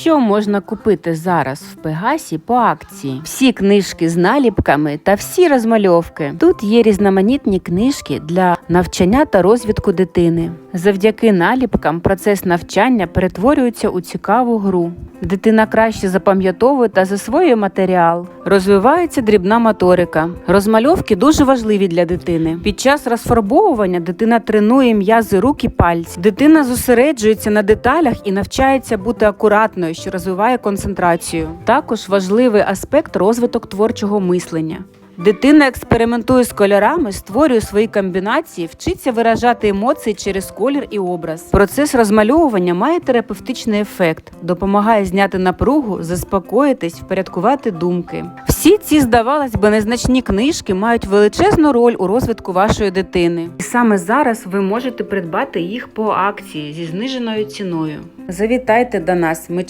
Що можна купити зараз в Пегасі по акції? Всі книжки з наліпками та всі розмальовки. Тут є різноманітні книжки для навчання та розвитку дитини. Завдяки наліпкам процес навчання перетворюється у цікаву гру. Дитина краще запам'ятовує та засвоює матеріал. Розвивається дрібна моторика. Розмальовки дуже важливі для дитини. Під час розфарбовування дитина тренує м'язи рук і пальців. Дитина зосереджується на деталях і навчається бути акуратною, що розвиває концентрацію. Також важливий аспект розвиток творчого мислення. Дитина експериментує з кольорами, створює свої комбінації, вчиться виражати емоції через колір і образ. Процес розмальовування має терапевтичний ефект, допомагає зняти напругу, заспокоїтись, впорядкувати думки. Всі ці, здавалось би, незначні книжки мають величезну роль у розвитку вашої дитини. І саме зараз ви можете придбати їх по акції зі зниженою ціною. Завітайте до нас. Ми